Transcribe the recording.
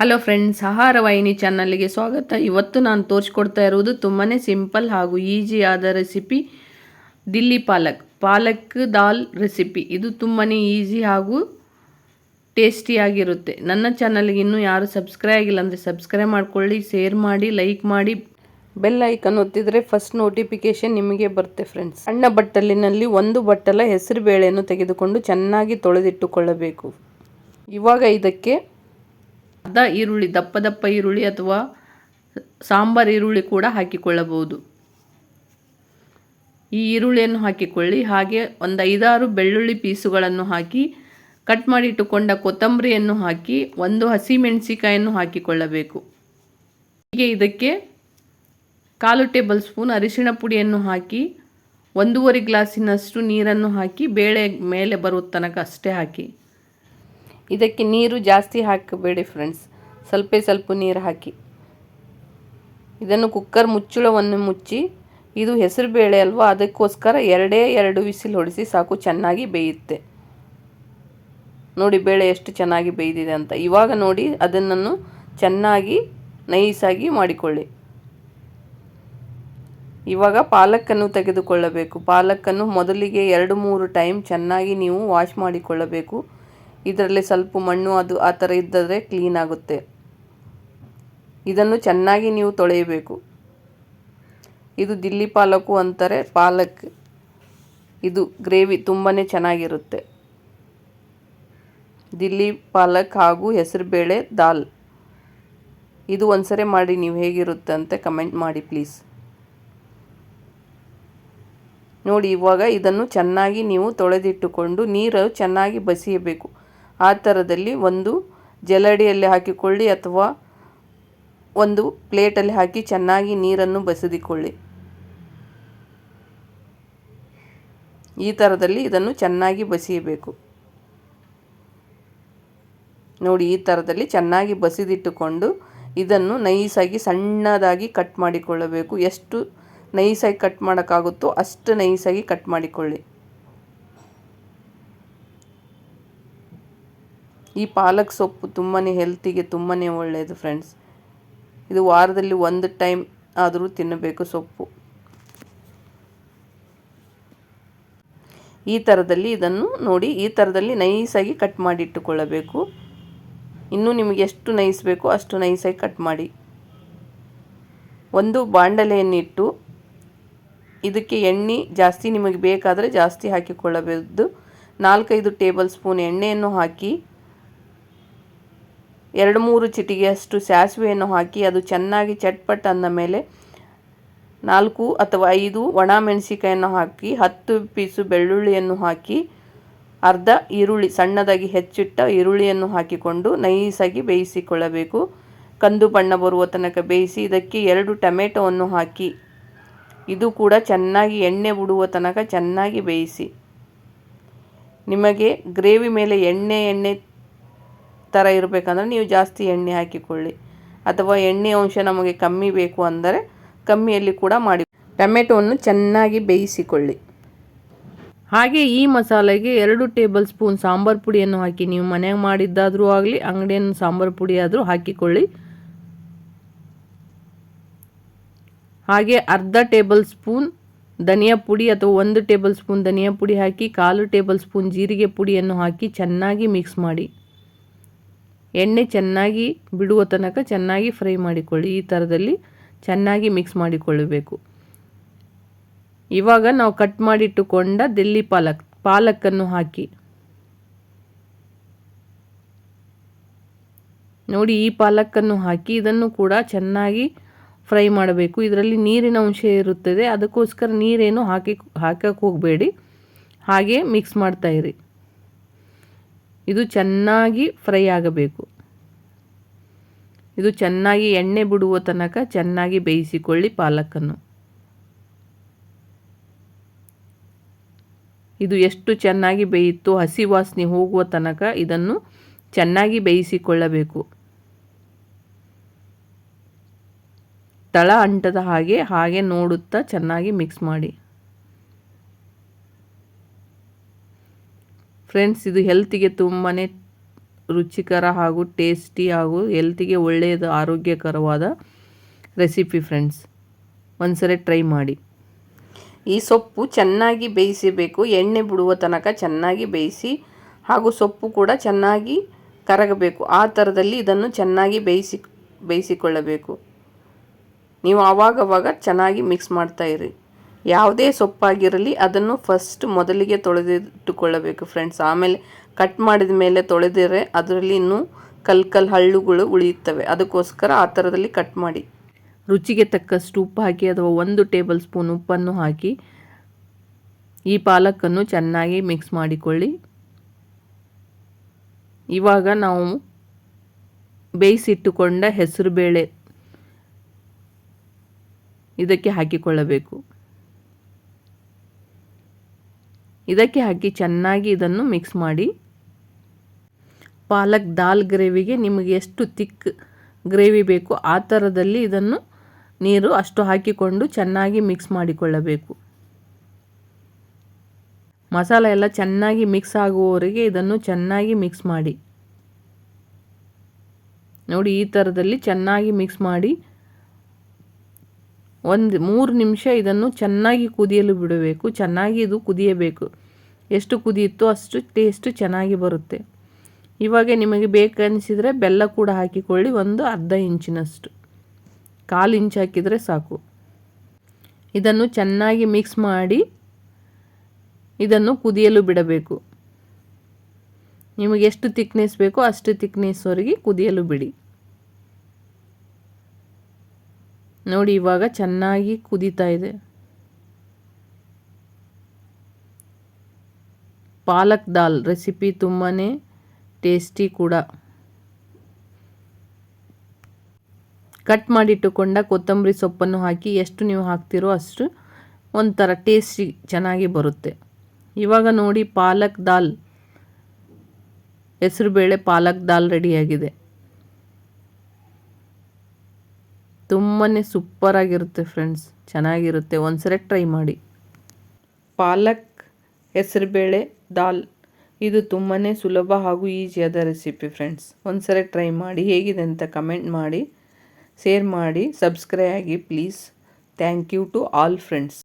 Hello friends ಆಹಾರ ವಾಹಿನಿ ಚಾನಲ್ಗೆ ಸ್ವಾಗತ. ಇವತ್ತು ನಾನು ತೋರಿಸ್ಕೊಡ್ತಾ ಇರುವುದು ತುಂಬಾ ಸಿಂಪಲ್ ಹಾಗೂ ಈಜಿ ಆದ ರೆಸಿಪಿ ದಿಲ್ಲಿ ಪಾಲಕ್ ಪಾಲಕ್ ದಾಲ್ ರೆಸಿಪಿ ಇದು ತುಂಬಾ ಈಸಿ ಹಾಗೂ ಟೇಸ್ಟಿಯಾಗಿರುತ್ತೆ ನನ್ನ ಚಾನಲ್ಗೆ ಇನ್ನೂ ಯಾರು ಸಬ್ಸ್ಕ್ರೈಬ್ ಆಗಿಲ್ಲ ಅಂದರೆ ಸಬ್ಸ್ಕ್ರೈಬ್ ಮಾಡಿಕೊಳ್ಳಿ ಶೇರ್ ಮಾಡಿ ಲೈಕ್ ಮಾಡಿ. ಬೆಲ್ ಐಕನ್ ಒತ್ತಿದರೆ ಫಸ್ಟ್ ನೋಟಿಫಿಕೇಶನ್ ನಿಮಗೆ ಬರುತ್ತೆ ಫ್ರೆಂಡ್ಸ್ ಸಣ್ಣ ಬಟ್ಟಲಿನಲ್ಲಿ ಒಂದು ಬಟ್ಟಲ ಹೆಸರು ಬೇಳೆಯನ್ನು ತೆಗೆದುಕೊಂಡು ಚೆನ್ನಾಗಿ ತೊಳೆದಿಟ್ಟುಕೊಳ್ಳಬೇಕು. ಇವಾಗ ಇದಕ್ಕೆ ಅರ್ಧ ಈರುಳ್ಳಿ, ದಪ್ಪ ದಪ್ಪ ಈರುಳ್ಳಿ ಅಥವಾ ಸಾಂಬಾರು ಈರುಳ್ಳಿ ಕೂಡ ಹಾಕಿಕೊಳ್ಳಬಹುದು. ಈ ಈರುಳ್ಳಿಯನ್ನು ಹಾಕಿಕೊಳ್ಳಿ. ಹಾಗೆ ಒಂದು ಐದಾರು ಬೆಳ್ಳುಳ್ಳಿ ಪೀಸುಗಳನ್ನು ಹಾಕಿ, ಕಟ್ ಮಾಡಿ ಇಟ್ಟುಕೊಂಡ ಕೊತ್ತಂಬರಿಯನ್ನು ಹಾಕಿ, ಒಂದು ಹಸಿಮೆಣಸಿಕಾಯನ್ನು ಹಾಕಿಕೊಳ್ಳಬೇಕು. ಹೀಗೆ ಇದಕ್ಕೆ ಕಾಲು ಟೇಬಲ್ ಸ್ಪೂನ್ ಅರಿಶಿಣ ಪುಡಿಯನ್ನು ಹಾಕಿ, ಒಂದೂವರೆ ಗ್ಲಾಸಿನಷ್ಟು ನೀರನ್ನು ಹಾಕಿ, ಬೇಳೆ ಮೇಲೆ ಬರುವ ತನಕ ಅಷ್ಟೇ ಹಾಕಿ. ಇದಕ್ಕೆ ನೀರು ಜಾಸ್ತಿ ಹಾಕಬೇಡಿ ಫ್ರೆಂಡ್ಸ್. ಸ್ವಲ್ಪ ಸ್ವಲ್ಪ ನೀರು ಹಾಕಿ. ಇದನ್ನು ಕುಕ್ಕರ್ ಮುಚ್ಚಳವನ್ನು ಮುಚ್ಚಿ, ಇದು ಹೆಸರು ಬೇಳೆ ಅಲ್ವಾ, ಅದಕ್ಕೋಸ್ಕರ ಎರಡೇ ಎರಡು ವಿಸಿಲ್ ಹೊಡಿಸಿ ಸಾಕು, ಚೆನ್ನಾಗಿ ಬೇಯುತ್ತೆ. ನೋಡಿ ಬೇಳೆ ಎಷ್ಟು ಚೆನ್ನಾಗಿ ಬೇಯ್ದಿದೆ ಅಂತ. ಇವಾಗ ನೋಡಿ ಅದನ್ನು ಚೆನ್ನಾಗಿ ನೈಸಾಗಿ ಮಾಡಿಕೊಳ್ಳಿ. ಇವಾಗ ಪಾಲಕ್ಕನ್ನು ತೆಗೆದುಕೊಳ್ಳಬೇಕು. ಪಾಲಕ್ಕನ್ನು ಮೊದಲಿಗೆ ಎರಡು ಮೂರು ಟೈಮ್ ಚೆನ್ನಾಗಿ ನೀವು ವಾಶ್ ಮಾಡಿಕೊಳ್ಳಬೇಕು. ಇದರಲ್ಲಿ ಸ್ವಲ್ಪ ಮಣ್ಣು ಅದು ಆ ಥರ ಇದ್ದರೆ ಕ್ಲೀನ್ ಆಗುತ್ತೆ. ಇದನ್ನು ಚೆನ್ನಾಗಿ ನೀವು ತೊಳೆಯಬೇಕು. ಇದು ದಿಲ್ಲಿ ಪಾಲಕು ಅಂತಾರೆ, ಪಾಲಕ್. ಇದು ಗ್ರೇವಿ ತುಂಬಾ ಚೆನ್ನಾಗಿರುತ್ತೆ. ದಿಲ್ಲಿ ಪಾಲಕ್ ಹಾಗೂ ಹೆಸರುಬೇಳೆ ದಾಲ್. ಇದು ಒಂದ್ಸರಿ ಮಾಡಿ ನೀವು ಹೇಗಿರುತ್ತೆ ಅಂತ ಕಮೆಂಟ್ ಮಾಡಿ ಪ್ಲೀಸ್. ನೋಡಿ, ಇವಾಗ ಇದನ್ನು ಚೆನ್ನಾಗಿ ನೀವು ತೊಳೆದಿಟ್ಟುಕೊಂಡು ನೀರು ಚೆನ್ನಾಗಿ ಬಸಿಯಬೇಕು. ಆ ಥರದಲ್ಲಿ ಒಂದು ಜಲಡಿಯಲ್ಲಿ ಹಾಕಿಕೊಳ್ಳಿ ಅಥವಾ ಒಂದು ಪ್ಲೇಟಲ್ಲಿ ಹಾಕಿ ಚೆನ್ನಾಗಿ ನೀರನ್ನು ಬಸಿದಿಕೊಳ್ಳಿ. ಈ ಥರದಲ್ಲಿ ಇದನ್ನು ಚೆನ್ನಾಗಿ ಬಸಿಯಬೇಕು. ನೋಡಿ, ಈ ಥರದಲ್ಲಿ ಚೆನ್ನಾಗಿ ಬಸಿದಿಟ್ಟುಕೊಂಡು ಇದನ್ನು ನೈಸಾಗಿ ಸಣ್ಣದಾಗಿ ಕಟ್ ಮಾಡಿಕೊಳ್ಳಬೇಕು. ಎಷ್ಟು ನೈಸಾಗಿ ಕಟ್ ಮಾಡೋಕ್ಕಾಗುತ್ತೋ ಅಷ್ಟು ನೈಸಾಗಿ ಕಟ್ ಮಾಡಿಕೊಳ್ಳಿ. ಈ ಪಾಲಕ್ ಸೊಪ್ಪು ತುಂಬಾ ಹೆಲ್ತಿಗೆ ತುಂಬಾ ಒಳ್ಳೆಯದು ಫ್ರೆಂಡ್ಸ್ ಇದು ವಾರದಲ್ಲಿ ಒಂದು ಟೈಮ್ ಆದರೂ ತಿನ್ನಬೇಕು ಸೊಪ್ಪು. ಈ ಥರದಲ್ಲಿ ಇದನ್ನು ನೋಡಿ, ಈ ಥರದಲ್ಲಿ ನೈಸಾಗಿ ಕಟ್ ಮಾಡಿಟ್ಟುಕೊಳ್ಳಬೇಕು ಇನ್ನೂ ನಿಮಗೆ ಎಷ್ಟು ನೈಸ್ ಬೇಕೋ ಅಷ್ಟು ನೈಸಾಗಿ ಕಟ್ ಮಾಡಿ. ಒಂದು ಬಾಂಡಲೆಯನ್ನಿಟ್ಟು ಇದಕ್ಕೆ ಎಣ್ಣೆ ಜಾಸ್ತಿ ನಿಮಗೆ ಬೇಕಾದರೆ ಜಾಸ್ತಿ ಹಾಕಿಕೊಳ್ಳಬಹುದು ನಾಲ್ಕೈದು ಟೇಬಲ್ ಸ್ಪೂನ್ ಎಣ್ಣೆಯನ್ನು ಹಾಕಿ ಎರಡು ಮೂರು ಚಿಟಿಗೆಯಷ್ಟು ಸಾಸಿವೆಯನ್ನು ಹಾಕಿ ಅದು ಚೆನ್ನಾಗಿ ಚಟ್ಪಟ್ ಅಂದ ಮೇಲೆ ನಾಲ್ಕು ಅಥವಾ ಐದು ಒಣ ಮೆಣಸಿಕಾಯನ್ನು ಹಾಕಿ, ಹತ್ತು ಪೀಸು ಬೆಳ್ಳುಳ್ಳಿಯನ್ನು ಹಾಕಿ, ಅರ್ಧ ಈರುಳ್ಳಿ ಸಣ್ಣದಾಗಿ ಹೆಚ್ಚಿಟ್ಟ ಈರುಳ್ಳಿಯನ್ನು ಹಾಕಿಕೊಂಡು ನೈಸಾಗಿ ಬೇಯಿಸಿಕೊಳ್ಳಬೇಕು. ಕಂದು ಬಣ್ಣ ಬರುವ ತನಕ ಬೇಯಿಸಿ ಇದಕ್ಕೆ ಎರಡು ಟೊಮೆಟೊವನ್ನು ಹಾಕಿ, ಇದು ಕೂಡ ಚೆನ್ನಾಗಿ ಎಣ್ಣೆ ಬಿಡುವ ತನಕ ಚೆನ್ನಾಗಿ ಬೇಯಿಸಿ. ನಿಮಗೆ ಗ್ರೇವಿ ಮೇಲೆ ಎಣ್ಣೆ ಎಣ್ಣೆ ಥರ ಇರಬೇಕಂದ್ರೆ ನೀವು ಜಾಸ್ತಿ ಎಣ್ಣೆ ಹಾಕಿಕೊಳ್ಳಿ. ಅಥವಾ ಎಣ್ಣೆ ಅಂಶ ನಮಗೆ ಕಮ್ಮಿ ಬೇಕು ಅಂದರೆ ಕಮ್ಮಿಯಲ್ಲಿ ಕೂಡ ಮಾಡಿ. ಟೊಮೆಟೊವನ್ನು ಚೆನ್ನಾಗಿ ಬೇಯಿಸಿಕೊಳ್ಳಿ. ಹಾಗೆ ಈ ಮಸಾಲೆಗೆ ಎರಡು ಟೇಬಲ್ ಸ್ಪೂನ್ ಸಾಂಬಾರು ಪುಡಿಯನ್ನು ಹಾಕಿ. ನೀವು ಮನೆಗೆ ಮಾಡಿದ್ದಾದರೂ ಆಗಲಿ, ಅಂಗಡಿಯನ್ನು ಸಾಂಬಾರು ಪುಡಿ ಆದರೂ ಹಾಕಿಕೊಳ್ಳಿ. ಹಾಗೆ ಅರ್ಧ ಟೇಬಲ್ ಸ್ಪೂನ್ ಧನಿಯಾ ಪುಡಿ ಅಥವಾ ಒಂದು ಟೇಬಲ್ ಸ್ಪೂನ್ ಧನಿಯಾ ಪುಡಿ ಹಾಕಿ, ಕಾಲು ಟೇಬಲ್ ಸ್ಪೂನ್ ಜೀರಿಗೆ ಪುಡಿಯನ್ನು ಹಾಕಿ ಚೆನ್ನಾಗಿ ಮಿಕ್ಸ್ ಮಾಡಿ. ಎಣ್ಣೆ ಚೆನ್ನಾಗಿ ಬಿಡುವ ತನಕ ಚೆನ್ನಾಗಿ ಫ್ರೈ ಮಾಡಿಕೊಳ್ಳಿ. ಈ ಥರದಲ್ಲಿ ಚೆನ್ನಾಗಿ ಮಿಕ್ಸ್ ಮಾಡಿಕೊಳ್ಳಬೇಕು. ಇವಾಗ ನಾವು ಕಟ್ ಮಾಡಿಟ್ಟುಕೊಂಡ ದಿಲ್ಲಿ ಪಾಲಕ್, ಪಾಲಕನ್ನು ಹಾಕಿ. ನೋಡಿ ಈ ಪಾಲಕನ್ನು ಹಾಕಿ ಇದನ್ನು ಕೂಡ ಚೆನ್ನಾಗಿ ಫ್ರೈ ಮಾಡಬೇಕು. ಇದರಲ್ಲಿ ನೀರಿನ ಅಂಶ ಇರುತ್ತದೆ. ಅದಕ್ಕೋಸ್ಕರ ನೀರೇನು ಹಾಕಿ ಹಾಕಕ್ಕೆ ಹೋಗಬೇಡಿ. ಹಾಗೆ ಮಿಕ್ಸ್ ಮಾಡ್ತಾಯಿರಿ ಇದು ಚೆನ್ನಾಗಿ ಫ್ರೈ ಆಗಬೇಕು. ಇದು ಚೆನ್ನಾಗಿ ಎಣ್ಣೆ ಬಿಡುವ ತನಕ ಚೆನ್ನಾಗಿ ಬೇಯಿಸಿಕೊಳ್ಳಿ ಪಾಲಕನ್ನು ಇದು ಎಷ್ಟು ಚೆನ್ನಾಗಿ ಬೇಯಿತು ಹಸಿ ವಾಸನೆ ಹೋಗುವ ತನಕ ಇದನ್ನು ಚೆನ್ನಾಗಿ ಬೇಯಿಸಿಕೊಳ್ಳಬೇಕು. ತಳ ಅಂಟದ ಹಾಗೆ ಹಾಗೆ ನೋಡುತ್ತಾ ಚೆನ್ನಾಗಿ ಮಿಕ್ಸ್ ಮಾಡಿ. ಫ್ರೆಂಡ್ಸ್, ಇದು ಹೆಲ್ತಿಗೆ ತುಂಬಾ ರುಚಿಕರ ಹಾಗೂ ಟೇಸ್ಟಿ ಹಾಗೂ ಹೆಲ್ತಿಗೆ ಒಳ್ಳೆಯದು, ಆರೋಗ್ಯಕರವಾದ ರೆಸಿಪಿ ಫ್ರೆಂಡ್ಸ್. ಒಂದ್ಸರಿ ಟ್ರೈ ಮಾಡಿ. ಈ ಸೊಪ್ಪು ಚೆನ್ನಾಗಿ ಬೇಯಿಸಬೇಕು. ಎಣ್ಣೆ ಬಿಡುವ ತನಕ ಚೆನ್ನಾಗಿ ಬೇಯಿಸಿ ಹಾಗೂ ಸೊಪ್ಪು ಕೂಡ ಚೆನ್ನಾಗಿ ಕರಗಬೇಕು. ಆ ಥರದಲ್ಲಿ ಇದನ್ನು ಚೆನ್ನಾಗಿ ಬೇಯಿಸಿ, ಬೇಯಿಸಿಕೊಳ್ಳಬೇಕು. ನೀವು ಆವಾಗವಾಗ ಚೆನ್ನಾಗಿ ಮಿಕ್ಸ್ ಮಾಡ್ತಾ ಯಾವುದೇ ಸೊಪ್ಪಾಗಿರಲಿ, ಅದನ್ನು ಫಸ್ಟ್ ಮೊದಲಿಗೆ ತೊಳೆದಿಟ್ಟುಕೊಳ್ಳಬೇಕು ಫ್ರೆಂಡ್ಸ್ ಆಮೇಲೆ ಕಟ್ ಮಾಡಿದ ಮೇಲೆ ತೊಳೆದಿರೆ ಅದರಲ್ಲಿ ಇನ್ನೂ ಕಲ್ಕಲ್ ಕಲ್ ಹಳ್ಳುಗಳು ಉಳಿಯುತ್ತವೆ. ಅದಕ್ಕೋಸ್ಕರ ಆ ಥರದಲ್ಲಿ ಕಟ್ ಮಾಡಿ. ರುಚಿಗೆ ತಕ್ಕಷ್ಟು ಉಪ್ಪು ಹಾಕಿ ಅಥವಾ ಒಂದು ಟೇಬಲ್ ಸ್ಪೂನ್ ಉಪ್ಪನ್ನು ಹಾಕಿ ಈ ಪಾಲಕನ್ನು ಚೆನ್ನಾಗಿ ಮಿಕ್ಸ್ ಮಾಡಿಕೊಳ್ಳಿ. ಇವಾಗ ನಾವು ಬೇಯಿಸಿಟ್ಟುಕೊಂಡ ಹೆಸರು ಬೇಳೆ ಇದಕ್ಕೆ ಹಾಕಿಕೊಳ್ಳಬೇಕು. ಇದಕ್ಕೆ ಹಾಕಿ ಚೆನ್ನಾಗಿ ಇದನ್ನು ಮಿಕ್ಸ್ ಮಾಡಿ. ಪಾಲಕ್ ದಾಲ್ ಗ್ರೇವಿಗೆ ನಿಮಗೆ ಎಷ್ಟು ತಿಕ್ ಗ್ರೇವಿ ಬೇಕು ಆ ಥರದಲ್ಲಿ ಇದನ್ನು ನೀರು ಅಷ್ಟು ಹಾಕಿಕೊಂಡು ಚೆನ್ನಾಗಿ ಮಿಕ್ಸ್ ಮಾಡಿಕೊಳ್ಳಬೇಕು. ಮಸಾಲ ಎಲ್ಲ ಚೆನ್ನಾಗಿ ಮಿಕ್ಸ್ ಆಗುವವರೆಗೆ ಇದನ್ನು ಚೆನ್ನಾಗಿ ಮಿಕ್ಸ್ ಮಾಡಿ. ನೋಡಿ ಈ ಥರದಲ್ಲಿ ಚೆನ್ನಾಗಿ ಮಿಕ್ಸ್ ಮಾಡಿ. ಒಂದು ಮೂರು ನಿಮಿಷ ಇದನ್ನು ಚೆನ್ನಾಗಿ ಕುದಿಯಲು ಬಿಡಬೇಕು. ಚೆನ್ನಾಗಿ ಇದು ಕುದಿಯಬೇಕು. ಎಷ್ಟು ಕುದಿಯುತ್ತೋ ಅಷ್ಟು ಟೇಸ್ಟು ಚೆನ್ನಾಗಿ ಬರುತ್ತೆ. ಇವಾಗ ನಿಮಗೆ ಬೇಕನ್ನಿಸಿದರೆ ಬೆಲ್ಲ ಕೂಡ ಹಾಕಿಕೊಳ್ಳಿ, ಒಂದು ಅರ್ಧ ಇಂಚಿನಷ್ಟು. ಕಾಲು ಇಂಚು ಹಾಕಿದರೆ ಸಾಕು. ಇದನ್ನು ಚೆನ್ನಾಗಿ ಮಿಕ್ಸ್ ಮಾಡಿ ಇದನ್ನು ಕುದಿಯಲು ಬಿಡಬೇಕು. ನಿಮಗೆ ಎಷ್ಟು ತಿಕ್ನೆಸ್ ಬೇಕೋ ಅಷ್ಟು ತಿಕ್ನೆಸ್ವರೆಗೆ ಕುದಿಯಲು ಬಿಡಿ. ನೋಡಿ, ಇವಾಗ ಚೆನ್ನಾಗಿ ಕುದೀತಾ ಇದೆ. ಪಾಲಕ್ ದಾಲ್ ರೆಸಿಪಿ ತುಂಬಾ ಟೇಸ್ಟಿ ಕೂಡ. ಕಟ್ ಮಾಡಿಟ್ಟುಕೊಂಡ ಕೊತ್ತಂಬರಿ ಸೊಪ್ಪನ್ನು ಹಾಕಿ ಎಷ್ಟು ನೀವು ಹಾಕ್ತಿರೋ ಅಷ್ಟು ಒಂಥರ ಟೇಸ್ಟಿ ಚೆನ್ನಾಗಿ ಬರುತ್ತೆ. ಇವಾಗ ನೋಡಿ, ಪಾಲಕ್ ದಾಲ್, ಹೆಸರುಬೇಳೆ ಪಾಲಕ್ ದಾಲ್ ರೆಡಿಯಾಗಿದೆ. ತುಂಬಾ ಸೂಪರಾಗಿರುತ್ತೆ ಫ್ರೆಂಡ್ಸ್ ಚೆನ್ನಾಗಿರುತ್ತೆ. ಒಂದ್ಸರಿ ಟ್ರೈ ಮಾಡಿ. ಪಾಲಕ್, ಹೆಸರುಬೇಳೆ, ದಾಲ್. ಇದು ತುಂಬಾ ಸುಲಭ ಹಾಗೂ ಈಸಿಯಾದ ರೆಸಿಪಿ ಫ್ರೆಂಡ್ಸ್ ಒಂದ್ಸರಿ ಟ್ರೈ ಮಾಡಿ. ಹೇಗಿದೆ ಅಂತ ಕಮೆಂಟ್ ಮಾಡಿ. ಶೇರ್ ಮಾಡಿ. ಸಬ್ಸ್ಕ್ರೈಬ್ ಆಗಿ please thank you to all friends